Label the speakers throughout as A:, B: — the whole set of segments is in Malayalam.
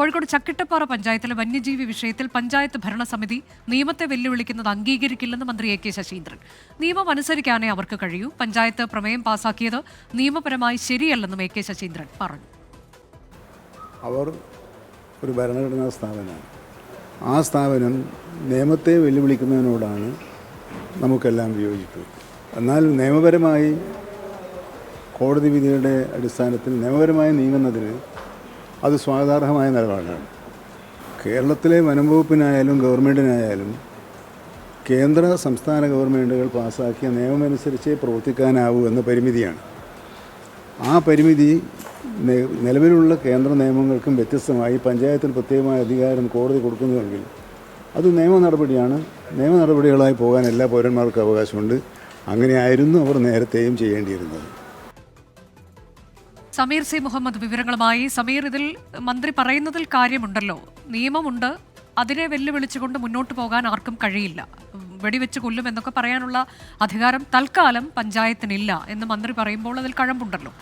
A: കോഴിക്കോട് ചക്കിട്ടപ്പാറ പഞ്ചായത്തിലെ വന്യജീവി വിഷയത്തിൽ പഞ്ചായത്ത് ഭരണസമിതി നിയമത്തെ വെല്ലുവിളിക്കുന്നത് അംഗീകരിക്കില്ലെന്ന് മന്ത്രി എ കെ ശശീന്ദ്രൻ. നിയമം അനുസരിക്കാനേ അവർക്ക് കഴിയൂ. പഞ്ചായത്ത് പ്രമേയം പാസാക്കിയത് നിയമപരമായി ശരിയല്ലെന്നും എ കെ ശശീന്ദ്രൻ പറഞ്ഞു.
B: അവർ ഒരു ഭരണഘടനാ സ്ഥാപനമാണ്. ആ സ്ഥാപനം നിയമത്തെ വെല്ലുവിളിക്കുന്നതിനോടാണ് നമുക്കെല്ലാം വിയോജിപ്പ്. എന്നാൽ നിയമപരമായി കോടതി വിധിയുടെ അടിസ്ഥാനത്തിൽ നിയമപരമായി നീങ്ങുന്നതിന് അത് സ്വാഗതാർഹമായ നിലപാടാണ്. കേരളത്തിലെ വനംവകുപ്പിനായാലും ഗവൺമെന്റിനായാലും കേന്ദ്ര സംസ്ഥാന ഗവൺമെന്റുകൾ പാസ്സാക്കിയ നിയമമനുസരിച്ചേ പ്രവർത്തിക്കാനാവൂ എന്ന പരിമിതിയാണ്. ആ പരിമിതി നിലവിലുള്ള കേന്ദ്ര നിയമങ്ങൾക്കും വ്യത്യസ്തമായി പഞ്ചായത്തിന് പ്രത്യേകമായ അധികാരം കോടതി കൊടുക്കുന്നുവെങ്കിൽ അത് നിയമ നടപടിയാണ്. നിയമ നടപടികളായി പോകാൻ എല്ലാ പൗരന്മാർക്കും അവകാശമുണ്ട്. അങ്ങനെയായിരുന്നു അവർ നേരത്തെയും ചെയ്യേണ്ടിയിരുന്നത്.
A: സമീർ സി മുഹമ്മദ് വിവരങ്ങളുമായി. സമീർ ഇതിൽ മന്ത്രി പറയുന്നതിൽ കാര്യമുണ്ടല്ലോ. നിയമമുണ്ട്. അതിനെ വെല്ലുവിളിച്ചുകൊണ്ട് മുന്നോട്ട് പോകാൻ ആർക്കും കഴിയില്ല. വെടിവെച്ച് കൊല്ലും എന്നൊക്കെ പറയാനുള്ള അധികാരം തൽക്കാലം പഞ്ചായത്തിനില്ല എന്ന് മന്ത്രി പറയുമ്പോൾ അതിൽ കഴമ്പുണ്ടല്ലോ.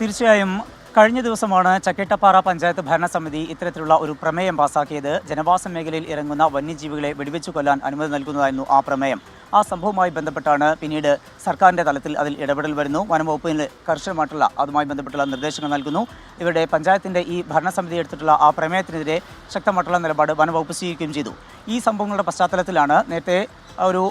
C: തീർച്ചയായും കഴിഞ്ഞ ദിവസമാണ് ചക്കേട്ടപ്പാറ പഞ്ചായത്ത് ഭരണസമിതി ഇത്തരത്തിലുള്ള ഒരു പ്രമേയം പാസാക്കിയത്. ജനവാസ മേഖലയിൽ ഇറങ്ങുന്ന വന്യജീവികളെ വെടിവെച്ചു കൊല്ലാൻ അനുമതി നൽകുന്നതായിരുന്നു ആ പ്രമേയം. ആ സംഭവവുമായി ബന്ധപ്പെട്ടാണ് പിന്നീട് സർക്കാരിന്റെ തലത്തിൽ അതിൽ ഇടപെടൽ വരുന്നു. വനംവകുപ്പിന് കർശനമായിട്ടുള്ള അതുമായി ബന്ധപ്പെട്ടുള്ള നിർദ്ദേശങ്ങൾ നൽകുന്നു. ഇവരുടെ പഞ്ചായത്തിന്റെ ഈ ഭരണസമിതി എടുത്തിട്ടുള്ള ആ പ്രമേയത്തിനെതിരെ ശക്തമായിട്ടുള്ള നിലപാട് വനംവകുപ്പ് സ്വീകരിക്കുകയും ചെയ്തു. ഈ സംഭവങ്ങളുടെ പശ്ചാത്തലത്തിലാണ് നേരത്തെ ഒരു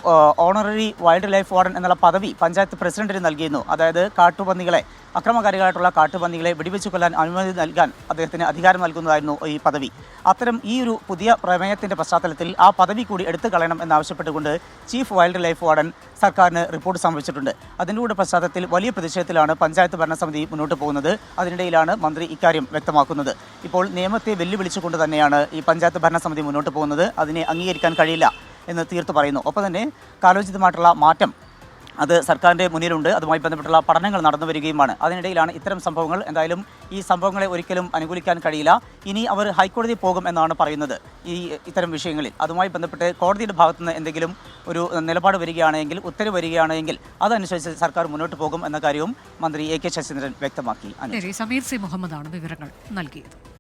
C: ഓണററി വൈൽഡ് ലൈഫ് വാർഡൻ എന്നുള്ള പദവി പഞ്ചായത്ത് പ്രസിഡന്റിന് നൽകിയിരുന്നു. അതായത് കാട്ടുപന്നികളെ അക്രമകാരികളായിട്ടുള്ള കാട്ടുപന്നികളെ വെടിവെച്ച് കൊല്ലാൻ അനുമതി നൽകാൻ അദ്ദേഹത്തിന് അധികാരം നൽകുന്നതായിരുന്നു ഈ പദവി. അത്തരം ഈ ഒരു പുതിയ പ്രമേയത്തിന്റെ പശ്ചാത്തലത്തിൽ ആ പദവി കൂടി എടുത്തു കളയണം എന്നാവശ്യപ്പെട്ടുകൊണ്ട് ചീഫ് വൈൽഡ് ലൈഫ് വാർഡൻ സർക്കാരിന് റിപ്പോർട്ട് സമർപ്പിച്ചിട്ടുണ്ട്. അതിന്റെ കൂടെ പശ്ചാത്തലത്തിൽ വലിയ പ്രതിഷേധത്തിലാണ് പഞ്ചായത്ത് ഭരണസമിതി മുന്നോട്ട് പോകുന്നത്. അതിനിടയിലാണ് മന്ത്രി ഇക്കാര്യം വ്യക്തമാക്കുന്നത്. ഇപ്പോൾ നിയമത്തെ വെല്ലുവിളിച്ചുകൊണ്ട് തന്നെയാണ് ഈ പഞ്ചായത്ത് ഭരണസമിതി മുന്നോട്ട് പോകുന്നത്. അതിനെ അംഗീകരിക്കാൻ കഴിയില്ല. എന്ന് തീർത്ത് പറയുന്നു. ഒപ്പം തന്നെ കാലോചിതമായിട്ടുള്ള മാറ്റം അത് സർക്കാരിന്റെ മുന്നിലുണ്ട്. അതുമായി ബന്ധപ്പെട്ടുള്ള പഠനങ്ങൾ നടന്നു വരികയുമാണ്. അതിനിടയിലാണ് ഇത്തരം സംഭവങ്ങൾ. എന്തായാലും ഈ സംഭവങ്ങളെ ഒരിക്കലും അനുകൂലിക്കാൻ കഴിയില്ല. ഇനി അവർ ഹൈക്കോടതി പോകും എന്നാണ് പറയുന്നത് ഈ ഇത്തരം വിഷയങ്ങളിൽ. അതുമായി ബന്ധപ്പെട്ട് കോടതിയുടെ ഭാഗത്തുനിന്ന് എന്തെങ്കിലും ഒരു നിലപാട് വരികയാണെങ്കിൽ ഉത്തരവ് വരികയാണെങ്കിൽ അതനുസരിച്ച് സർക്കാർ മുന്നോട്ട് പോകും എന്ന കാര്യവും മന്ത്രി എ കെ ശശീന്ദ്രൻ വ്യക്തമാക്കി.
A: സമീർ സി മുഹമ്മദാണ് വിവരങ്ങൾ നൽകിയത്.